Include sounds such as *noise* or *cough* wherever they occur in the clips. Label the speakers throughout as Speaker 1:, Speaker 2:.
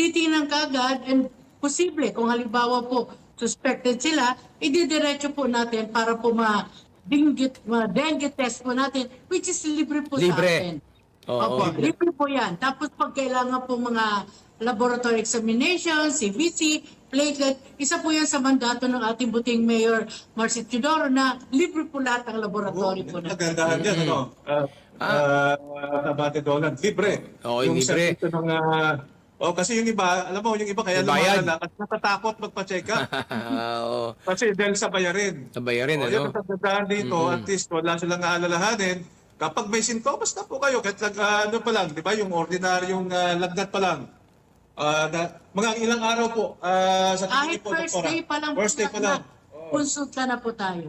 Speaker 1: titingnan kaagad and posible kung halimbawa po suspected sila, ididiretso po natin para po ma dinggit, ma dengue test po natin, which is libre po
Speaker 2: Libre.
Speaker 1: sa atin.
Speaker 2: Oo.
Speaker 1: Opo, libre po yan. Tapos pag kailangan po mga laboratory examination, CVC, platelet, isa po yan sa mandato ng ating buting Mayor Marcy Tudoro na libre po lahat ng laboratory po natin.
Speaker 3: Nagandahan yan, ano? Uh, uh, Abante Dolan, libre.
Speaker 2: Oo,
Speaker 3: yung
Speaker 2: libre.
Speaker 3: service ng, ah, oh, kasi yung iba, alam mo, yung iba kaya lumalala kasi natatakot magpa-check up. *laughs*
Speaker 2: Oo.
Speaker 3: kasi dahil sa bayarin.
Speaker 2: Nabayarin,
Speaker 3: O,
Speaker 2: ano?
Speaker 3: yung kagandahan dito, at least wala silang aalalahanin. Kapag may sintomas na po kayo, kahit lag, ah, ano pa lang, di ba, yung ordinaryong uh, lagnat pa lang, Ah, na, mga ilang araw po ah, sa
Speaker 1: Kahit
Speaker 3: tingin po,
Speaker 1: first
Speaker 3: doktora.
Speaker 1: day pa lang
Speaker 3: First day
Speaker 1: po
Speaker 3: pa lang.
Speaker 1: na, konsulta na po tayo.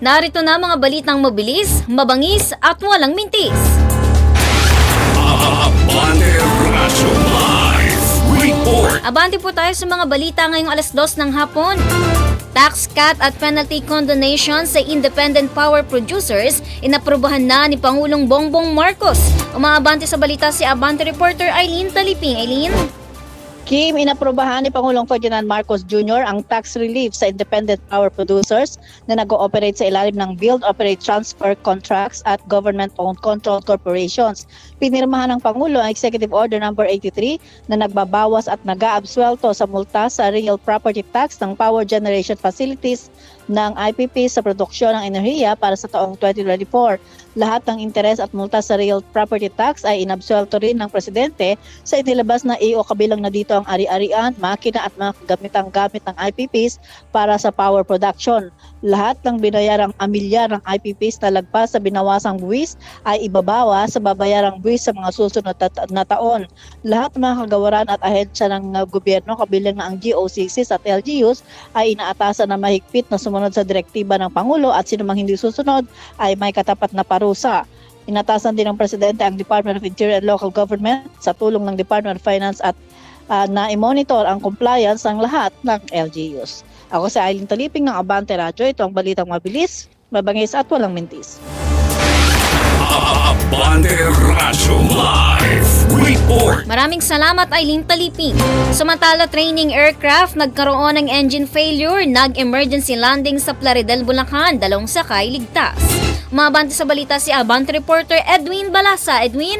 Speaker 4: Narito na mga balitang mabilis, mabangis at walang mintis. Abante po tayo sa mga balita ngayong alas 2 ng hapon. Tax cut at penalty condonation sa independent power producers inaprubahan na ni Pangulong Bongbong Marcos. Umaabante sa balita si Abante reporter Eileen Taliping. Eileen?
Speaker 5: Kim, inaprobahan ni Pangulong Ferdinand Marcos Jr. ang tax relief sa independent power producers na nag-ooperate sa ilalim ng Build, Operate, Transfer Contracts at Government-Owned Controlled Corporations. Pinirmahan ng Pangulo ang Executive Order No. 83 na nagbabawas at nag-aabswelto sa multa sa real property tax ng power generation facilities ng IPP sa produksyon ng enerhiya para sa taong 2024. Lahat ng interes at multa sa real property tax ay inabsuelto rin ng Presidente sa inilabas na EO kabilang na dito ang ari-arian, makina at mga gamitang gamit ng IPPs para sa power production. Lahat ng binayarang amilyar ng IPPs na lagpas sa binawasang buwis ay ibabawa sa babayarang buwis sa mga susunod na taon. Lahat ng mga kagawaran at ahensya ng uh, gobyerno kabilang na ang GOCCs at LGUs ay inaatasan na mahigpit na sumunod sa direktiba ng Pangulo at sinumang hindi susunod ay may katapat na parusa. Inatasan din ng Presidente ang Department of Interior and Local Government sa tulong ng Department of Finance at ah, na i-monitor ang compliance ng lahat ng LGUs. Ako si Aileen Taliping ng Abante Radio. Ito ang balitang mabilis, mabangis at walang mintis.
Speaker 6: Avante Radyo Live Report.
Speaker 4: Maraming salamat Eileen Taliping. Samantala training aircraft nagkaroon ng engine failure, nag-emergency landing sa Plaridel, Bulacan, dalawang sakay ligtas. Umabante sa balita si Abante reporter Edwin Balasa. Edwin?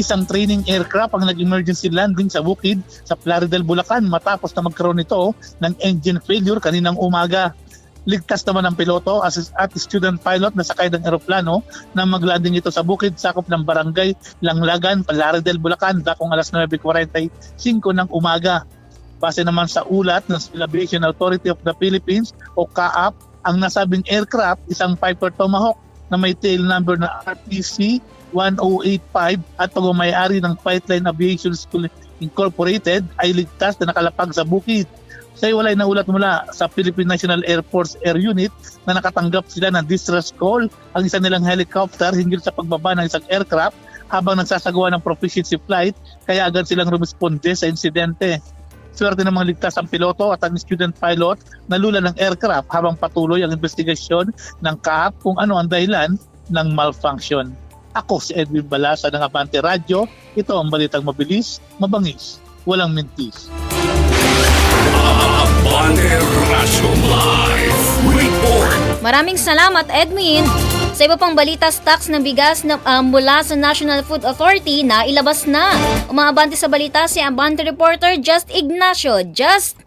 Speaker 7: isang training aircraft ang nag-emergency landing sa bukid sa Plaridel, Bulacan matapos na magkaroon nito ng engine failure kaninang umaga. Ligtas naman ang piloto at at student pilot na sakay ng eroplano na maglanding ito sa bukid sakop ng barangay Langlagan, Plaridel, Bulacan dakong alas 9.45 ng umaga. Base naman sa ulat ng Civil Aviation Authority of the Philippines o CAAP, ang nasabing aircraft isang Piper Tomahawk na may tail number na RTC 1085 at pagmamayari ng Flightline Aviation School Incorporated ay ligtas na nakalapag sa bukid. Sa iwalay na ulat mula sa Philippine National Air Force Air Unit na nakatanggap sila ng distress call ang isa nilang helicopter hinggil sa pagbaba ng isang aircraft habang nagsasagawa ng proficiency flight kaya agad silang rumisponde sa insidente. Swerte ng mga ligtas ang piloto at ang student pilot na lula ng aircraft habang patuloy ang investigasyon ng CAAP kung ano ang dahilan ng malfunction. Ako si Edwin Balasa ng Abante Radio. Ito ang balitang mabilis, mabangis, walang mintis.
Speaker 6: Live Report.
Speaker 4: Maraming salamat Edwin. Sa iba pang balita, stocks ng bigas na, ah, mula sa National Food Authority na ilabas na. Umaabante sa balita si Abante reporter Just Ignacio. Just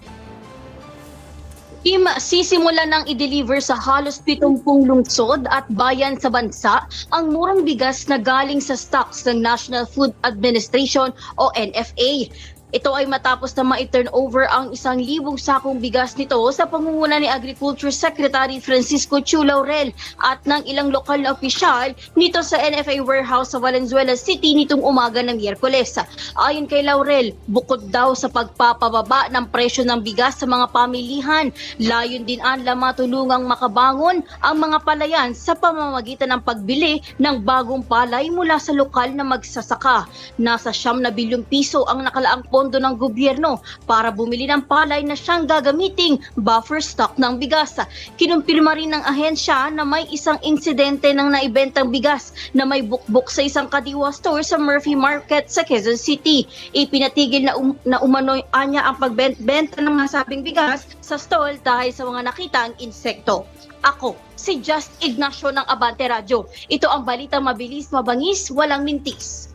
Speaker 8: Kim, sisimula ng i-deliver sa halos 70 lungsod at bayan sa bansa ang murang bigas na galing sa stocks ng National Food Administration o NFA. Ito ay matapos na ma-turn over ang isang libong sakong bigas nito sa pangunguna ni Agriculture Secretary Francisco Chu Laurel at ng ilang lokal na opisyal nito sa NFA warehouse sa Valenzuela City nitong umaga ng Miyerkules. Ayon kay Laurel, bukod daw sa pagpapababa ng presyo ng bigas sa mga pamilihan, layon din anla matulungang makabangon ang mga palayan sa pamamagitan ng pagbili ng bagong palay mula sa lokal na magsasaka. Nasa siyam na bilyong piso ang nakalaang pondo ng gobyerno para bumili ng palay na siyang gagamiting buffer stock ng bigas. Kinumpirma rin ng ahensya na may isang insidente ng naibentang bigas na may bukbok sa isang kadiwa store sa Murphy Market sa Quezon City. Ipinatigil na, um, na umano'y anya ang pagbenta ng nasabing bigas sa stall dahil sa mga nakitang insekto. Ako, si Just Ignacio ng Abante Radio. Ito ang balitang mabilis, mabangis, walang mintis.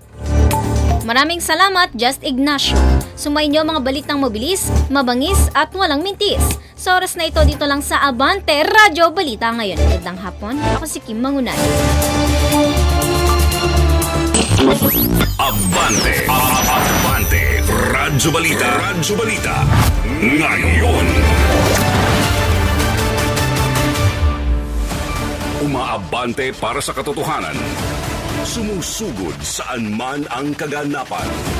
Speaker 4: Maraming salamat, Just Ignacio. Sumayin niyo mga balitang mabilis, mabangis at walang mintis. Sa oras na ito dito lang sa Abante Radyo Balita ngayon. Magandang hapon, ako si Kim Mangunay.
Speaker 6: Abante. Abante. Radyo Balita. Radyo Balita. Ngayon. Umaabante para sa katotohanan. Sumusugod saan man ang kaganapan.